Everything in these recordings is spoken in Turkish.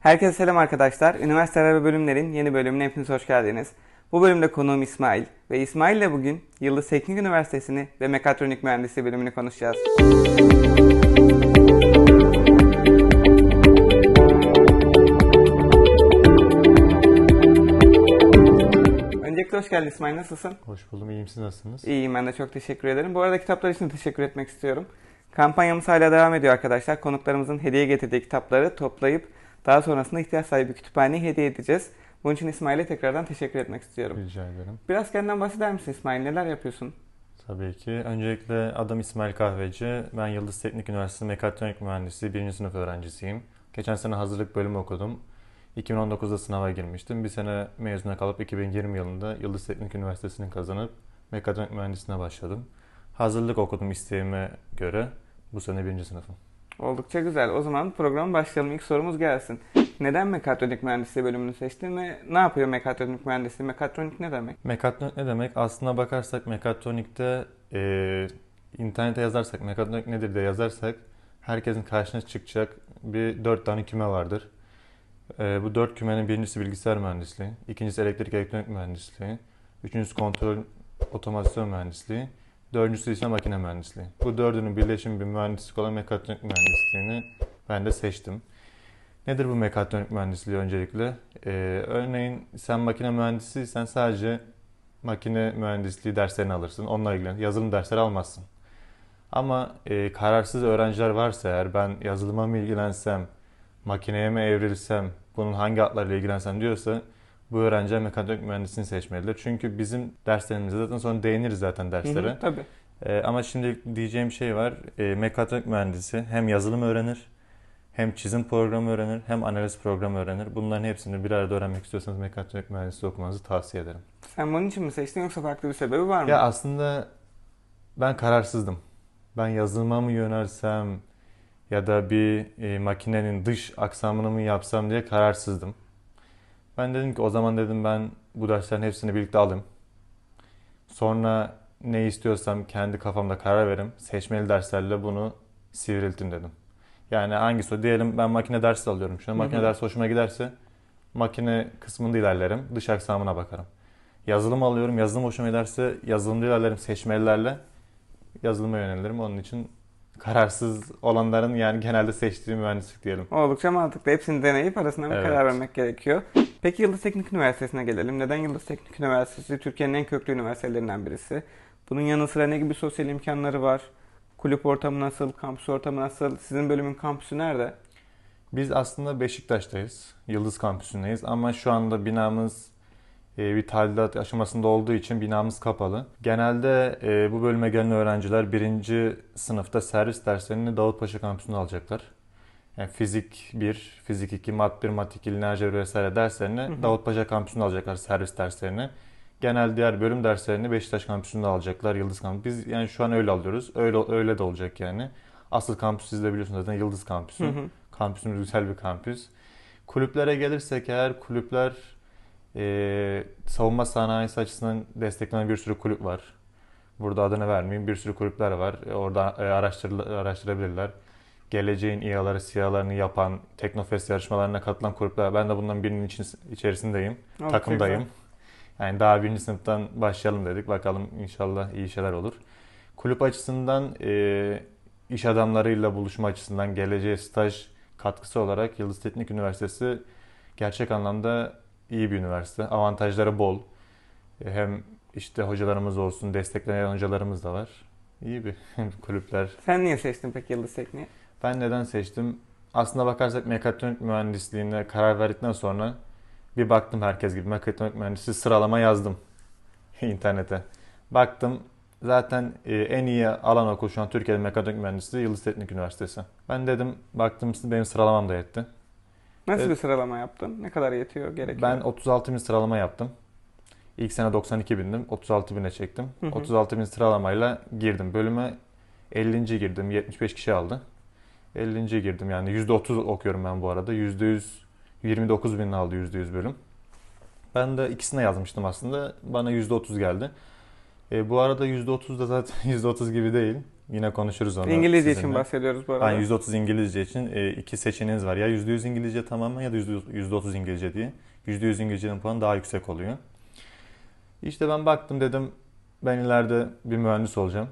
Herkese selam arkadaşlar. Üniversiteler ve bölümlerin yeni bölümüne hepiniz hoş geldiniz. Bu bölümde konuğum İsmail ve İsmail ile bugün Yıldız Teknik Üniversitesi'ni ve Mekatronik Mühendisliği bölümünü konuşacağız. Öncelikle hoş geldin İsmail. Nasılsın? Hoş buldum. İyiyim. Siz nasılsınız? İyiyim ben de çok teşekkür ederim. Bu arada kitaplar için teşekkür etmek istiyorum. Kampanyamız hala devam ediyor arkadaşlar. Konuklarımızın hediye getirdiği kitapları toplayıp daha sonrasında ihtiyaç sahibi kütüphaneye hediye edeceğiz. Bunun için İsmail'e tekrardan teşekkür etmek istiyorum. Rica ederim. Biraz kendinden bahseder misin İsmail? Neler yapıyorsun? Tabii ki. Öncelikle adım İsmail Kahveci. Ben Yıldız Teknik Üniversitesi Mekatronik Mühendisliği 1. sınıf öğrencisiyim. Geçen sene hazırlık bölümü okudum. 2019'da sınava girmiştim. Bir sene mezuna kalıp 2020 yılında Yıldız Teknik Üniversitesi'ni kazanıp mekatronik mühendisliğine başladım. Hazırlık okudum isteğime göre. Bu sene 1. sınıfım. Oldukça güzel. O zaman programa başlayalım. İlk sorumuz gelsin. Neden mekatronik mühendisliği bölümünü seçtin ve ne yapıyor mekatronik mühendisliği? Mekatronik ne demek? Mekatronik ne demek? Aslına bakarsak mekatronikte e, internete yazarsak mekatronik nedir diye yazarsak herkesin karşına çıkacak bir dört tane küme vardır. E, bu dört kümenin birincisi bilgisayar mühendisliği, ikincisi elektrik elektronik mühendisliği, üçüncüsü kontrol otomasyon mühendisliği, dördüncüsü ise makine mühendisliği. Bu dördünün birleşimi bir mühendislik olan mekatronik mühendisliğini ben de seçtim. Nedir bu mekatronik mühendisliği öncelikle? Ee, örneğin sen makine mühendisiysen sadece makine mühendisliği derslerini alırsın. Onunla ilgilen. Yazılım dersleri almazsın. Ama e, kararsız öğrenciler varsa eğer ben yazılıma mı ilgilensem, makineye mi evrilsem, bunun hangi atlarla ilgilensem diyorsa bu öğrenciler mekatronik mühendisliğini seçmelidir. Çünkü bizim derslerimizde zaten sonra değiniriz zaten derslere. Hı hı, tabii. Ee, ama şimdi diyeceğim şey var. Ee, mekatronik mühendisi hem yazılım öğrenir, hem çizim programı öğrenir, hem analiz programı öğrenir. Bunların hepsini bir arada öğrenmek istiyorsanız mekatronik mühendisliği okumanızı tavsiye ederim. Sen bunun için mi seçtin yoksa farklı bir sebebi var mı? Ya aslında ben kararsızdım. Ben yazılıma mı yönelsem ya da bir e, makinenin dış aksamını mı yapsam diye kararsızdım. Ben dedim ki o zaman dedim ben bu derslerin hepsini birlikte alayım. Sonra ne istiyorsam kendi kafamda karar verim. Seçmeli derslerle bunu sivriltim dedim. Yani hangisi o? Diyelim ben makine dersi alıyorum. An makine dersi hoşuma giderse makine kısmında ilerlerim. Dış aksamına bakarım. Yazılım alıyorum. Yazılım hoşuma giderse yazılımda ilerlerim seçmelilerle. Yazılıma yönelirim. Onun için kararsız olanların yani genelde seçtiği mühendislik diyelim. Oldukça mantıklı. Hepsini deneyip arasında bir Evet. karar vermek gerekiyor. Peki Yıldız Teknik Üniversitesi'ne gelelim. Neden Yıldız Teknik Üniversitesi Türkiye'nin en köklü üniversitelerinden birisi? Bunun yanı sıra ne gibi sosyal imkanları var? Kulüp ortamı nasıl? Kampüs ortamı nasıl? Sizin bölümün kampüsü nerede? Biz aslında Beşiktaş'tayız. Yıldız Kampüsü'ndeyiz ama şu anda binamız bir tadilat aşamasında olduğu için binamız kapalı. Genelde e, bu bölüme gelen öğrenciler birinci sınıfta servis derslerini Davutpaşa Kampüsü'nde alacaklar. Yani fizik 1, fizik 2, mat 1, mat 2, lineer cebir vesaire derslerini hı. Davutpaşa Kampüsü'nde alacaklar servis derslerini. Genel diğer bölüm derslerini Beşiktaş Kampüsü'nde alacaklar Yıldız Kampüsü. Biz yani şu an öyle alıyoruz. Öyle öyle de olacak yani. Asıl kampüs siz de biliyorsunuz zaten Yıldız Kampüsü. Hı hı. Kampüsümüz güzel bir kampüs. Kulüplere gelirsek eğer kulüpler e, savunma sanayisi açısından desteklenen bir sürü kulüp var. Burada adını vermeyeyim. Bir sürü kulüpler var. E, orada e, araştır, araştırabilirler. Geleceğin İHA'ları, SİHA'larını yapan, Teknofest yarışmalarına katılan kulüpler. Ben de bundan birinin için, içerisindeyim. Oldukça takımdayım. güzel. Yani daha birinci sınıftan başlayalım dedik. Bakalım inşallah iyi şeyler olur. Kulüp açısından e, iş adamlarıyla buluşma açısından geleceğe staj katkısı olarak Yıldız Teknik Üniversitesi gerçek anlamda iyi bir üniversite. Avantajları bol. E, Hem işte hocalarımız olsun, destekleyen hocalarımız da var. İyi bir kulüpler. Sen niye seçtin peki Yıldız Teknik'i? Ben neden seçtim? Aslına bakarsak mekatronik mühendisliğine karar verdikten sonra bir baktım herkes gibi mekatronik mühendisliği sıralama yazdım internete. Baktım zaten e, en iyi alan okul şu an Türkiye'de mekatronik mühendisliği Yıldız Teknik Üniversitesi. Ben dedim baktım benim sıralamam da yetti. Nasıl Evet. bir sıralama yaptın? Ne kadar yetiyor gerekiyor? Ben 36 bin sıralama yaptım. İlk sene 92 bindim. 36 bine çektim. Hı hı. 36 bin sıralamayla girdim. Bölüme 50. girdim. 75 kişi aldı. 50. girdim. Yani %30 okuyorum ben bu arada. %100 29 bin aldı %100 bölüm. Ben de ikisine yazmıştım aslında. Bana %30 geldi. E, bu arada %30 da zaten %30 gibi değil. Yine konuşuruz onu. İngilizce için sizinle. bahsediyoruz bu arada. Aynen %30 İngilizce için e, iki seçeneğiniz var. Ya %100 İngilizce tamamen ya da %30 İngilizce diye. %100 İngilizcenin puanı daha yüksek oluyor. İşte ben baktım dedim ben ileride bir mühendis olacağım.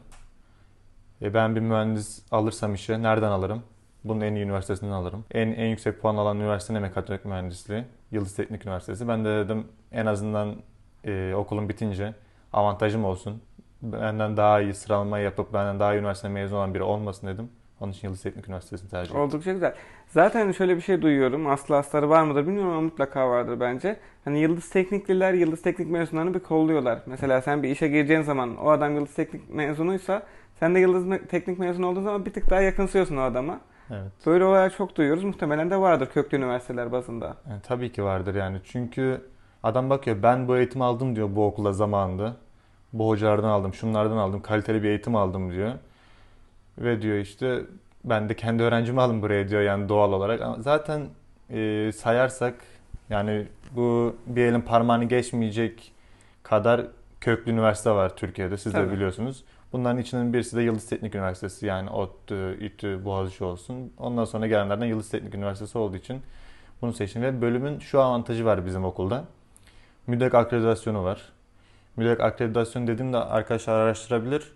E, ben bir mühendis alırsam işe nereden alırım? Bunun en iyi üniversitesinden alırım. En en yüksek puan alan üniversite ne mekatronik mühendisliği? Yıldız Teknik Üniversitesi. Ben de dedim en azından e, okulum bitince avantajım olsun. Benden daha iyi sıralama yapıp benden daha iyi üniversite mezun olan biri olmasın dedim. Onun için Yıldız Teknik Üniversitesi'ni tercih ettim. Oldukça güzel. Zaten şöyle bir şey duyuyorum. Aslı astarı var mıdır bilmiyorum ama mutlaka vardır bence. Hani Yıldız Teknikliler Yıldız Teknik mezunlarını bir kolluyorlar. Mesela sen bir işe gireceğin zaman o adam Yıldız Teknik mezunuysa sen de Yıldız Teknik mezunu olduğun zaman bir tık daha yakınsıyorsun o adama. Evet. Böyle olaylar çok duyuyoruz. Muhtemelen de vardır köklü üniversiteler bazında. Yani tabii ki vardır yani. Çünkü adam bakıyor ben bu eğitimi aldım diyor bu okulda zamanında. Bu hocalardan aldım, şunlardan aldım, kaliteli bir eğitim aldım diyor. Ve diyor işte ben de kendi öğrencimi aldım buraya diyor yani doğal olarak. Ama zaten e, sayarsak yani bu bir elin parmağını geçmeyecek kadar köklü üniversite var Türkiye'de siz de Tabii. biliyorsunuz. Bunların içinin birisi de Yıldız Teknik Üniversitesi yani ODTÜ, İTÜ, Boğaziçi olsun. Ondan sonra gelenlerden Yıldız Teknik Üniversitesi olduğu için bunu seçtim ve bölümün şu avantajı var bizim okulda. MÜDEK akreditasyonu var. MÜDEK akreditasyonu dediğimde arkadaşlar araştırabilir.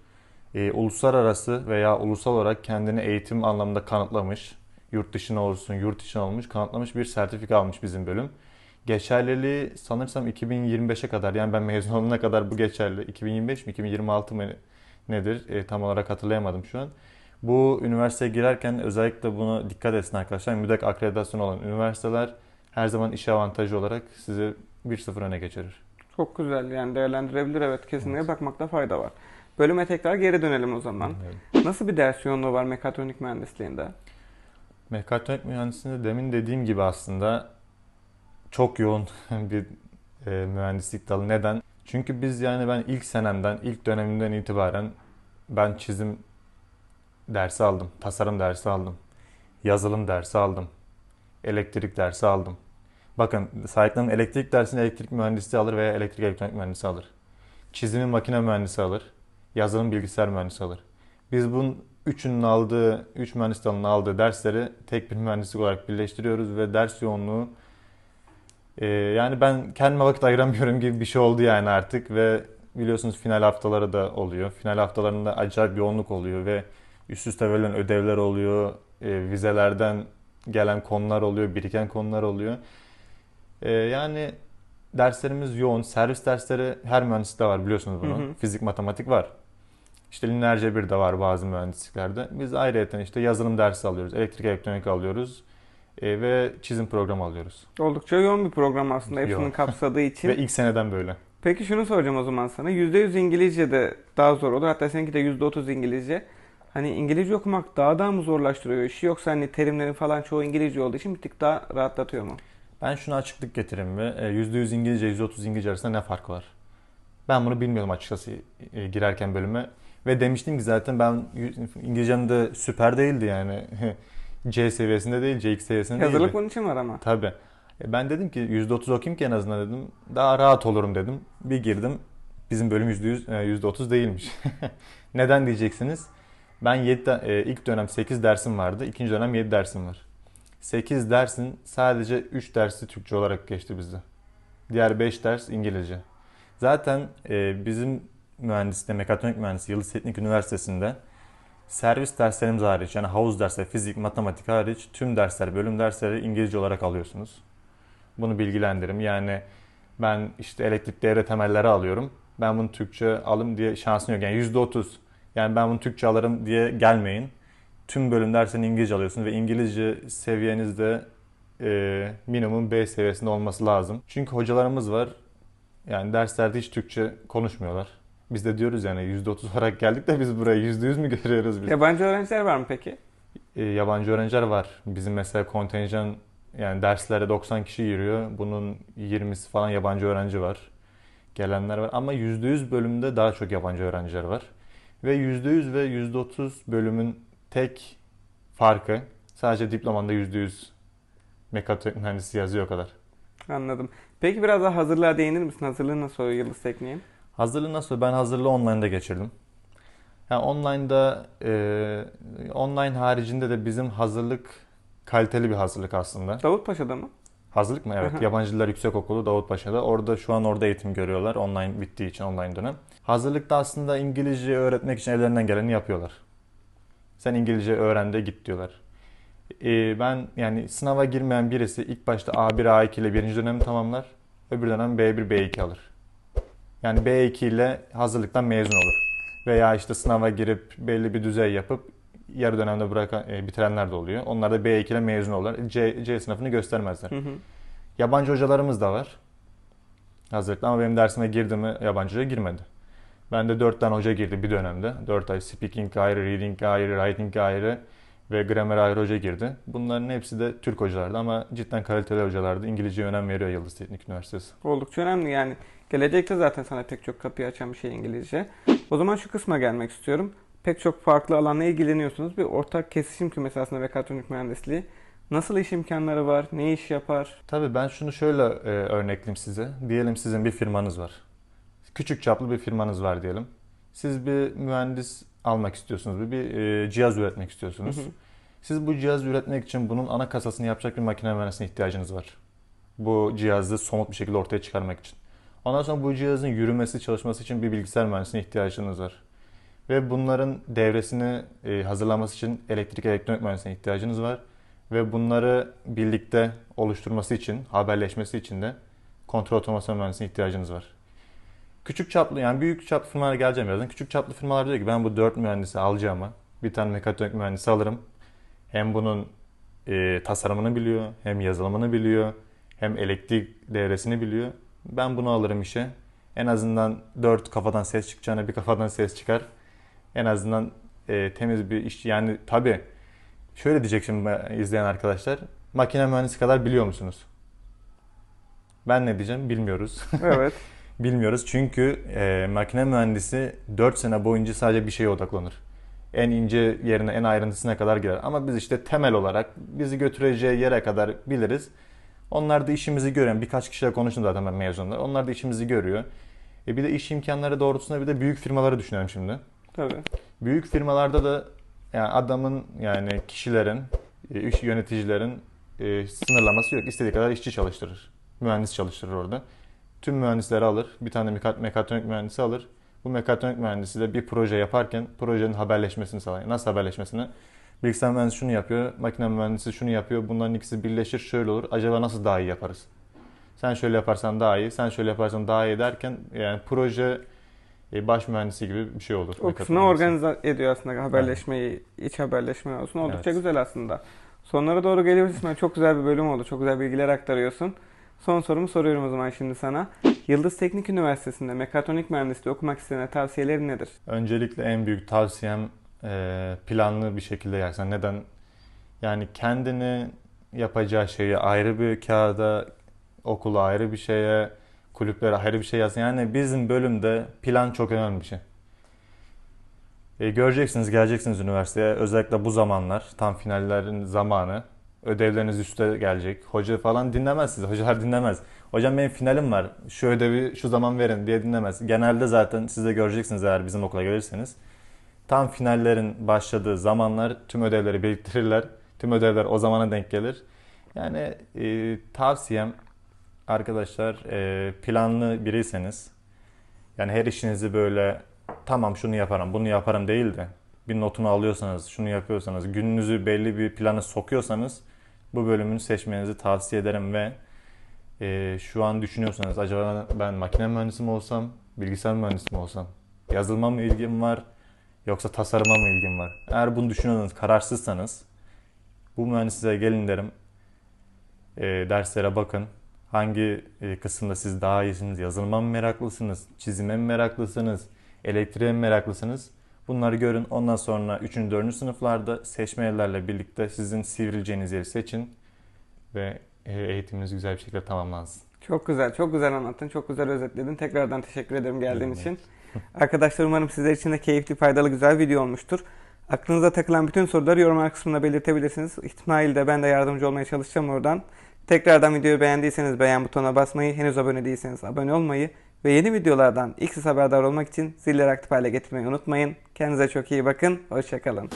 Ee, uluslararası veya ulusal olarak kendini eğitim anlamında kanıtlamış, yurt dışına olsun, yurt içine olmuş, kanıtlamış bir sertifika almış bizim bölüm. Geçerliliği sanırsam 2025'e kadar yani ben mezun olana kadar bu geçerli. 2025 mi 2026 mı nedir E, tam olarak hatırlayamadım şu an. Bu üniversiteye girerken özellikle buna dikkat etsin arkadaşlar. MÜDEK akreditasyonu olan üniversiteler her zaman iş avantajı olarak sizi 1-0 öne geçirir. Çok güzel yani değerlendirebilir evet kesinlikle bakmakta fayda var. Bölüme tekrar geri dönelim o zaman. Evet. Nasıl bir ders yoğunluğu var mekatronik mühendisliğinde? Mekatronik mühendisliğinde demin dediğim gibi aslında çok yoğun bir e, mühendislik dalı. Neden? Çünkü biz yani ben ilk senemden, ilk dönemimden itibaren ben çizim dersi aldım, tasarım dersi aldım, yazılım dersi aldım, elektrik dersi aldım. Bakın sahiplerim elektrik dersini elektrik mühendisliği alır veya elektrik elektronik mühendisi alır. Çizimi makine mühendisi alır, yazılım bilgisayar mühendisi alır. Biz bunun üçünün aldığı, üç mühendis dalının aldığı dersleri tek bir mühendislik olarak birleştiriyoruz ve ders yoğunluğu e, yani ben kendime vakit ayıramıyorum gibi bir şey oldu yani artık ve biliyorsunuz final haftaları da oluyor. Final haftalarında acayip yoğunluk oluyor ve üst üste verilen ödevler oluyor, e, vizelerden gelen konular oluyor, biriken konular oluyor. E, yani derslerimiz yoğun. Servis dersleri her mühendislikte var biliyorsunuz bunu. Hı hı. Fizik, matematik var. İşte lineer cebir de var bazı mühendisliklerde. Biz ayrıyeten işte yazılım dersi alıyoruz, elektrik elektronik alıyoruz e, ve çizim programı alıyoruz. Oldukça yoğun bir program aslında hepsini Yoğun. kapsadığı için. Ve ilk seneden böyle. Peki şunu soracağım o zaman sana. %100 İngilizce de daha zor olur. Hatta seninki de %30 İngilizce. Hani İngilizce okumak daha da mı zorlaştırıyor işi yoksa hani terimlerin falan çoğu İngilizce olduğu için bir tık daha rahatlatıyor mu? Ben şuna açıklık getireyim e, %100 İngilizce, %30 İngilizce arasında ne fark var? Ben bunu bilmiyordum açıkçası e, girerken bölüme. Ve demiştim ki zaten ben İngilizcem de süper değildi yani. C seviyesinde değil, C2 seviyesinde değildi. Hazırlık bunun için var ama. Tabii. E, Ben dedim ki %30 okuyayım ki en azından dedim. Daha rahat olurum dedim. Bir girdim. Bizim bölüm %100, e, %30 değilmiş. Neden diyeceksiniz? Ben 7, ilk dönem 8 dersim vardı. ikinci dönem 7 dersim var. 8 dersin sadece 3 dersi Türkçe olarak geçti bizde. Diğer 5 ders İngilizce. Zaten e, bizim mühendisliğinde, mekatronik mühendisliği Yıldız Teknik Üniversitesi'nde servis derslerimiz hariç yani havuz dersleri, fizik, matematik hariç tüm dersler, bölüm dersleri İngilizce olarak alıyorsunuz. Bunu bilgilendirim. Yani ben işte elektrik devre temelleri alıyorum. Ben bunu Türkçe alım diye şansın yok. Yani %30. Yani ben bunu Türkçe alırım diye gelmeyin. Tüm bölüm derslerini İngilizce alıyorsunuz ve İngilizce seviyenizde e, minimum B seviyesinde olması lazım. Çünkü hocalarımız var. Yani derslerde hiç Türkçe konuşmuyorlar. Biz de diyoruz yani %30 olarak geldik de biz buraya %100 mü görüyoruz biz? Yabancı öğrenciler var mı peki? E, yabancı öğrenciler var. Bizim mesela kontenjan yani derslere 90 kişi giriyor. Bunun 20'si falan yabancı öğrenci var. Gelenler var ama %100 bölümde daha çok yabancı öğrenciler var. Ve %100 ve %30 bölümün tek farkı sadece diplomanda %100 mekatronik mühendisi yazıyor o kadar. Anladım. Peki biraz daha hazırlığa değinir misin? Hazırlığı nasıl Yıldız Tekniğin? Hazırlığı nasıl? Ben hazırlığı online'da geçirdim. Yani online'da e, online haricinde de bizim hazırlık kaliteli bir hazırlık aslında. Davutpaşa'da mı? Hazırlık mı? Evet. Hı. Yabancı Diller Yüksekokulu Davutpaşa'da. Orada şu an orada eğitim görüyorlar. Online bittiği için online dönem. Hazırlıkta aslında İngilizce öğretmek için ellerinden geleni yapıyorlar. Sen İngilizce öğren de git diyorlar. Ee, ben yani sınava girmeyen birisi ilk başta A1, A2 ile birinci dönemi tamamlar. Öbür dönem B1, B2 alır. Yani B2 ile hazırlıktan mezun olur. Veya işte sınava girip belli bir düzey yapıp yarı dönemde bırakan, e, bitirenler de oluyor. Onlar da B2 ile mezun olurlar. C, C sınıfını göstermezler. Hı hı. Yabancı hocalarımız da var. Hazırlıkta ama benim dersime girdi mi yabancı hoca girmedi. Ben de 4 tane hoca girdi bir dönemde. 4 ay speaking ayrı, reading ayrı, writing ayrı ve grammar ayrı hoca girdi. Bunların hepsi de Türk hocalardı ama cidden kaliteli hocalardı. İngilizceye önem veriyor Yıldız Teknik Üniversitesi. Oldukça önemli yani. Gelecekte zaten sana pek çok kapıyı açan bir şey İngilizce. O zaman şu kısma gelmek istiyorum. Pek çok farklı alanla ilgileniyorsunuz. Bir ortak kesişim kümesi aslında mekatronik mühendisliği. Nasıl iş imkanları var? Ne iş yapar? Tabii ben şunu şöyle e, örnekleyeyim size. Diyelim sizin bir firmanız var. Küçük çaplı bir firmanız var diyelim. Siz bir mühendis almak istiyorsunuz. Bir, bir e, cihaz üretmek istiyorsunuz. Hı hı. Siz bu cihazı üretmek için bunun ana kasasını yapacak bir makine mühendisine ihtiyacınız var. Bu cihazı somut bir şekilde ortaya çıkarmak için. Ondan sonra bu cihazın yürümesi, çalışması için bir bilgisayar mühendisine ihtiyacınız var. Ve bunların devresini e, hazırlaması için elektrik elektronik mühendisine ihtiyacınız var. Ve bunları birlikte oluşturması için, haberleşmesi için de kontrol otomasyon mühendisine ihtiyacınız var. Küçük çaplı yani büyük çaplı firmalara geleceğim birazdan. Küçük çaplı firmalar diyor ki ben bu dört mühendisi alacağıma bir tane mekatronik mühendisi alırım. Hem bunun e, tasarımını biliyor, hem yazılımını biliyor, hem elektrik devresini biliyor. Ben bunu alırım işe. En azından dört kafadan ses çıkacağına bir kafadan ses çıkar. En azından e, temiz bir iş. Yani tabii şöyle diyecek şimdi izleyen arkadaşlar. Makine mühendisi kadar biliyor musunuz? Ben ne diyeceğim bilmiyoruz. Evet. Bilmiyoruz çünkü e, makine mühendisi 4 sene boyunca sadece bir şeye odaklanır. En ince yerine, en ayrıntısına kadar girer. Ama biz işte temel olarak bizi götüreceği yere kadar biliriz. Onlar da işimizi gören, birkaç kişiyle konuştum zaten ben mezunlar. Onlar da işimizi görüyor. E bir de iş imkanları doğrultusunda bir de büyük firmaları düşünelim şimdi. Tabii. Büyük firmalarda da yani adamın yani kişilerin, e, iş yöneticilerin e, sınırlaması yok. İstediği kadar işçi çalıştırır. Mühendis çalıştırır orada. Tüm mühendisleri alır. Bir tane mekat- mekatronik mühendisi alır. Bu mekatronik mühendisi de bir proje yaparken projenin haberleşmesini sağlar. Nasıl haberleşmesini? Bilgisayar mühendisi şunu yapıyor, makine mühendisi şunu yapıyor. Bunların ikisi birleşir şöyle olur. Acaba nasıl daha iyi yaparız? Sen şöyle yaparsan daha iyi, sen şöyle yaparsan daha iyi derken yani proje e, baş mühendisi gibi bir şey olur. O organize ediyor aslında haberleşmeyi, iç haberleşme olsun. Oldukça Evet. güzel aslında. Sonlara doğru geliyoruz İsmail. Çok güzel bir bölüm oldu. Çok güzel bilgiler aktarıyorsun. Son sorumu soruyorum o zaman şimdi sana. Yıldız Teknik Üniversitesi'nde mekatronik mühendisliği okumak isteyene tavsiyelerin nedir? Öncelikle en büyük tavsiyem e, planlı bir şekilde yapsan. Neden? Yani kendini yapacağı şeyi ayrı bir kağıda, okula ayrı bir şeye, kulüplere ayrı bir şey yazsın. Yani bizim bölümde plan çok önemli bir şey. E, göreceksiniz, geleceksiniz üniversiteye. Özellikle bu zamanlar, tam finallerin zamanı. Ödevleriniz üstte gelecek. Hoca falan dinlemez sizi. Hocalar dinlemez. Hocam benim finalim var. Şu ödevi şu zaman verin diye dinlemez. Genelde zaten siz de göreceksiniz eğer bizim okula gelirseniz. Tam finallerin başladığı zamanlar tüm ödevleri biriktirirler. Tüm ödevler o zamana denk gelir. Yani e, tavsiyem arkadaşlar e, planlı biriyseniz yani her işinizi böyle tamam şunu yaparım bunu yaparım değil de bir notunu alıyorsanız şunu yapıyorsanız gününüzü belli bir plana sokuyorsanız bu bölümünü seçmenizi tavsiye ederim ve e, şu an düşünüyorsanız acaba ben makine mühendisi mi olsam bilgisayar mühendisi mi olsam yazılıma mı ilgim var yoksa tasarıma mı ilgim var? Eğer bunu düşünüyorsanız kararsızsanız bu mühendisliğe gelin derim. E, derslere bakın. Hangi e, kısımda siz daha iyisiniz? Yazılıma mı meraklısınız? Çizime mi meraklısınız? Elektriğe mi meraklısınız Bunları görün. Ondan sonra 3. 4. sınıflarda seçmelerle birlikte sizin sivrileceğiniz yeri seçin ve e, eğitiminiz güzel bir şekilde tamamlansın. Çok güzel, çok güzel anlattın, çok güzel özetledin. Tekrardan teşekkür ederim geldiğin için. Arkadaşlar umarım sizler için de keyifli, faydalı, güzel bir video olmuştur. Aklınıza takılan bütün soruları yorumlar kısmında belirtebilirsiniz. İsmail de ben de yardımcı olmaya çalışacağım oradan. Tekrardan videoyu beğendiyseniz beğen butonuna basmayı, henüz abone değilseniz abone olmayı Ve yeni videolardan ilk siz haberdar olmak için zilleri aktif hale getirmeyi unutmayın. Kendinize çok iyi bakın. Hoşçakalın.